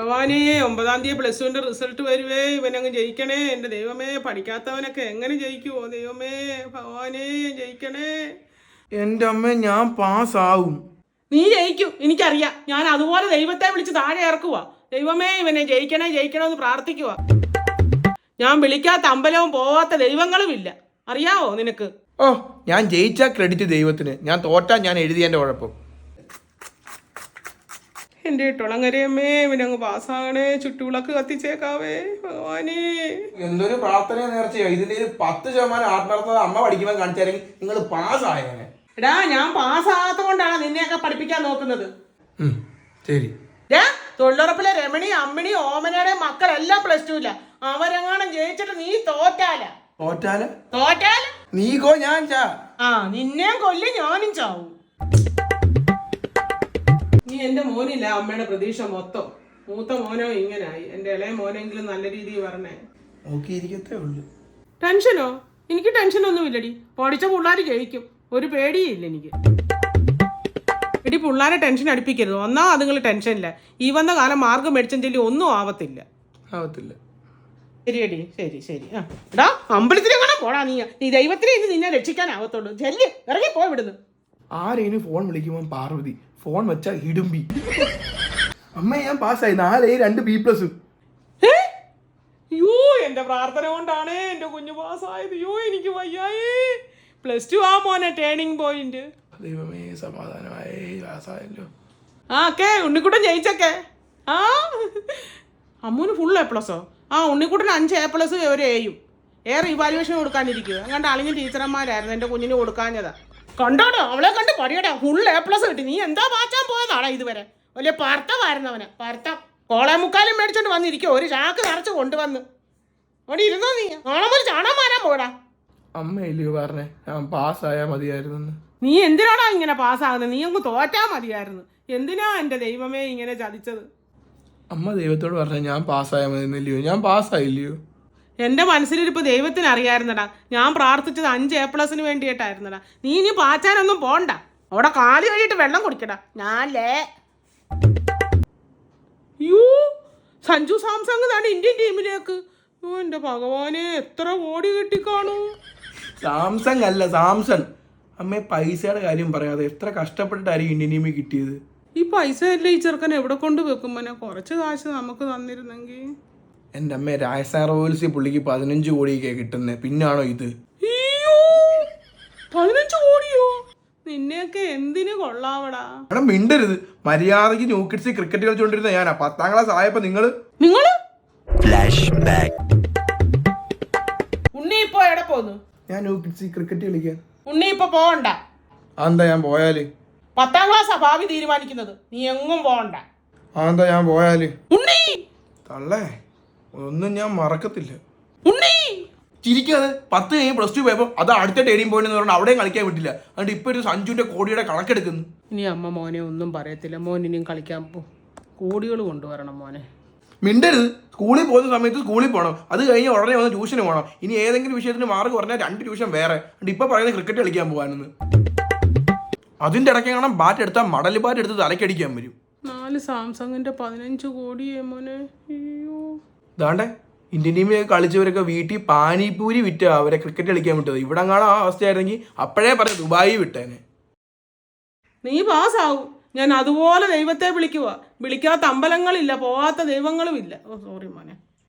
ഭഗവാനേ ഒമ്പതാം തീയതി പ്ലസ് ടുവിന്റെ റിസൾട്ട് വരുവേ ഇവനങ്ങ് ജയിക്കണേ എന്റെ ദൈവമേ പഠിക്കാത്തവനൊക്കെ എങ്ങനെ ജയിക്കുമോ ദൈവമേ ഭഗവാനേ ജയിക്കണേ. എന്റെ അമ്മ ഞാൻ പാസ്സാവും. നീ ജയിക്കും എനിക്കറിയാം. ഞാൻ അതുപോലെ ദൈവത്തെ വിളിച്ച് താഴെ ഇറക്കുക ദൈവമേ ഇവനെ ജയിക്കണേ ജയിക്കണമെന്ന് പ്രാർത്ഥിക്കുക ഞാൻ വിളിക്കാത്ത അമ്പലവും പോവാത്ത ദൈവങ്ങളും ഇല്ല അറിയാവോ നിനക്ക്? ഓ ഞാൻ ജയിച്ച ക്രെഡിറ്റ് ദൈവത്തിന്. ഞാൻ തോറ്റാ ഞാൻ എഴുതിയതിന്റെ കുഴപ്പം. എന്റെ തുളങ്ങരയമ്മേ അങ്ങ് പാസ്സാകണേ ചുട്ടുവിളക്ക് കത്തിച്ചേക്കാവേ ഭഗവാനേ. എന്തൊരു പ്രാർത്ഥന നേർച്ചയോ? ഇതിന്റെ ഒരു പത്ത് ശതമാനം ആത്മാർത്ഥത അമ്മ പഠിക്കുമ്പോൾ കാണിച്ചാരെങ്കിൽ നിങ്ങൾ പാസ്സായേനെ എടാ ഞാൻ പാസ്സാകാത്ത കൊണ്ടാണ് നിന്നെയൊക്കെ പഠിപ്പിക്കാൻ നോക്കുന്നത്. ശരി. തൊഴിലുറപ്പിലെ രമണി അമ്മിണി ഓമനയുടെ മക്കളെല്ലാം പ്ലസ് ടു ഇല്ല അവരെങ്ങാനും ജയിച്ചിട്ട് നീ തോറ്റാല. തോറ്റാല? തോറ്റാല? നീ കോ ഞാൻ ചാ. ആ നിന്നെയും കൊല്ലി ഞാനും ചാവും. നീ എന്റെ മോനില്ല അമ്മയുടെ പ്രതീക്ഷ മൊത്തം. മൂത്ത മോനോ ഇങ്ങനായി എന്റെ ഇളയ മോനെങ്കിലും നല്ല രീതിയിൽ പറഞ്ഞേ ടെൻഷനോ എനിക്ക് ടെൻഷനോ? എനിക്ക് ടെൻഷനൊന്നുമില്ലടി. പഠിച്ച പിള്ളേർ ജയിക്കും. ഒരു പേടിയില്ല എനിക്ക്. എടി പിള്ളേരെ ടെൻഷൻ അടുപ്പിക്കരുത്. ഒന്നാ അതുങ്ങൾ ടെൻഷനില്ല. ഈ വന്ന കാലം മാർഗം മേടിച്ചും ചൊല്ലി ഒന്നും ആവത്തില്ല. ആവത്തില്ല. ശരിയടി ശരി ശരി. ആ എടാ അമ്പലത്തിലെങ്ങനെ പോടാ നീ. നീ ദൈവത്തിനെ ഇന്ന് നിന്നെ രക്ഷിക്കാനാവത്തുള്ളൂ ചെല്ലി ഇറങ്ങി പോ ഇവിടുന്ന്. ആരേനും ഫോൺ വിളിക്കുമ്പോൾ പാർവതി ഫോൺ വെച്ചാൽ ഇടുമ്പി. അമ്മ ഞാൻ പാസ്സായി. നാലേ രണ്ട് ബി പ്ലസ് ഏ? എന്റെ പ്രാർത്ഥന കൊണ്ടാണ് എന്റെ കുഞ്ഞു പാസ്സായത്. യോ എനിക്ക് വയ്യായേ. പ്ലസ് ടു ആ മോനെ ടേണിംഗ് പോയിന്റ് ദൈവമേ സമാധാനമായി പാസ്സായല്ലോ. ആ ഒക്കെ ഉണ്ണിക്കുട്ടൻ ജയിച്ചൊക്കെ. ആ? അമ്മൂന് ഫുൾ എ പ്ലസോ ആ ഉണ്ണിക്കുട്ടൻ അഞ്ച് എ പ്ലസ് ഒരു എയും ഏറെ ഇവാലുവേഷൻ കൊടുക്കാനിരിക്കുക അങ്ങനെ അളിഞ്ഞ ടീച്ചർമാരായിരുന്നു എന്റെ കുഞ്ഞിന് കൊടുക്കാഞ്ഞതാ. കണ്ടോടോ? അവളെ കണ്ട് പറയടാ ഫുൾ എ പ്ലസ് കിട്ടി. നീ എന്താ വാച്ചാൻ പോയതാടാ ഇതുവരെ? വലിയ പർത്തമായിരുന്നു അവന്. പർത്തം. കോളേ മുക്കാലും മേടിച്ചോണ്ട് വന്നിരിക്കോ. ഒരു ചാക്ക് നിറച്ച് കൊണ്ടുവന്ന്. അവിടെ ഇരുന്നോ നീ? ആണോ മുതൽ ചാണാൻ മാറാൻ പോടാ. അമ്മ ഇല്ലയോ പറഞ്ഞേ. ഞാൻ പാസ്സായാൽ മതിയായിരുന്നു നീ എന്തിനാടാ ഇങ്ങനെ പാസ്സാകുന്നത് നീ അങ്ങ് തോറ്റാ മതിയായിരുന്നു. എന്തിനാ എന്റെ ദൈവമേ ഇങ്ങനെ ചതിച്ചത്? അമ്മ ദൈവത്തോട് പറഞ്ഞ ഞാൻ പാസ്സായാൽ മതി ഞാൻ പാസ്സായില്ലയോ? എന്റെ മനസ്സിലിരിപ്പോൾ ദൈവത്തിന് അറിയായിരുന്നടാ ഞാൻ പ്രാർത്ഥിച്ചത് അഞ്ച് എ പ്ലസിന് വേണ്ടിയിട്ടായിരുന്നടാ. നീ ഇനി പാച്ചാനൊന്നും പോണ്ട. അവിടെ കാലി കഴിയിട്ട് വെള്ളം കുടിക്കടാ. ഞാനല്ലേ? യൂ സഞ്ജു സാംസങ് തന്നെ ഇന്ത്യൻ ടീമിലേക്ക്. യോ എന്റെ ഭഗവാനെ എത്ര കോടി കിട്ടിക്കാണു? സാംസങ് അല്ല സാംസങ് അമ്മ പൈസയുടെ കാര്യം പറയാതെ എത്ര കഷ്ടപ്പെട്ടിട്ടായിരിക്കും ഇന്ത്യൻ ടീമിൽ കിട്ടിയത്? ഈ പൈസ അല്ലേ ഈ ചെറുക്കൻ എവിടെ കൊണ്ട് വെക്കും മോനെ? കുറച്ച് കാശ് നമുക്ക് തന്നിരുന്നെങ്കിൽ. എന്റെ അമ്മ രാജസ്ഥാൻ റോയൽസി പുള്ളിക്ക് പതിനഞ്ച് കോടിയൊക്കെ കിട്ടുന്നത് പിന്നാണോ ഇത്? അയ്യോ! പതിനഞ്ച് കോടിയോ? നിന്നെയൊക്കെ എന്തിനു കൊള്ളാവടാ? എടാ മിണ്ടരുത്. മര്യാദയ്ക്ക് ന്യൂക്കിഡ്സ് ക്രിക്കറ്റ് കളിച്ചുകൊണ്ടിരുന്ന ഞാനാ. പത്താം ക്ലാസ് ആയപ്പോ നിങ്ങൾ നിങ്ങൾ? Flashback. ഉണ്ണി ഇപ്പൊ എവിടെ പോന്നു? ഞാൻ ന്യൂക്കിഡ്സ് ക്രിക്കറ്റ് കളിക്കാൻ. ഉണ്ണി ഇപ്പൊ പോകണ്ട അതെന്താ ഞാൻ പോയാൽ? പത്താം ക്ലാസ് ഭാവി തീരുമാനിക്കുന്നത്. നീ എങ്ങും പോകണ്ട അതെന്താ ഞാൻ പോയാൽ? ഉണ്ണി! തള്ളേ. ഒന്നും ഞാൻ മറക്കത്തില്ല. ഉണ്ണി! ചിരിക്കാതെ പത്ത് കഴിഞ്ഞ് പ്ലസ് ടു പോയപ്പോൾ അത് അടുത്ത ടേണിംഗ് പോയിന്റ് എന്ന് പറഞ്ഞാൽ അവിടെയും കളിക്കാൻ വിട്ടില്ല. അതുകൊണ്ട് ഇപ്പൊ ഒരു സഞ്ജുന്റെ കോടിയുടെ കണക്കെടുക്കുന്നു. ഇനി അമ്മ മോനെ ഒന്നും പറയത്തില്ല. മോൻ ഇനിയും കളിക്കാൻ പോ. കോടികൾ കൊണ്ടുവരണം മോനെ. മിണ്ടരുത്. സ്കൂളിൽ പോകുന്ന സമയത്ത് സ്കൂളിൽ പോകണം അത് കഴിഞ്ഞ് ഉടനെ വന്ന് ട്യൂഷന് പോകണം ഇനി ഏതെങ്കിലും വിഷയത്തിന് മാർക്ക് പറഞ്ഞാൽ രണ്ട് ട്യൂഷൻ വേറെ. അതുകൊണ്ട് ഇപ്പൊ പറയുന്നത് ക്രിക്കറ്റ് കളിക്കാൻ പോകാനെന്ന് അതിന്റെ ഇടയ്ക്ക് കാണാൻ ബാറ്റ് എടുത്താൽ മടൽ ബാറ്റ് എടുത്ത് തലക്കടിക്കാൻ വരും. നാല് സാംസങ്ങിന്റെ പതിനഞ്ച് കോടിയേ മോനെ. ഇതാണ്ടേ? ഇന്ത്യൻ ടീമിൽ കളിച്ചവരൊക്കെ വീട്ടിൽ പാനിപൂരി വിറ്റ അവരെ ക്രിക്കറ്റ് കളിക്കാൻ വിട്ടത്. ഇവിടെ കാണാൻ ആ അവസ്ഥയായിരുന്നെങ്കിൽ അപ്പോഴേ പറയാം ദുബായി വിട്ടേനെ. നീ പാസ്സാവും ഞാൻ അതുപോലെ ദൈവത്തെ വിളിക്കുക വിളിക്കാത്ത അമ്പലങ്ങളില്ല പോവാത്ത ദൈവങ്ങളുമില്ല. ഓ സോറി മോനെ.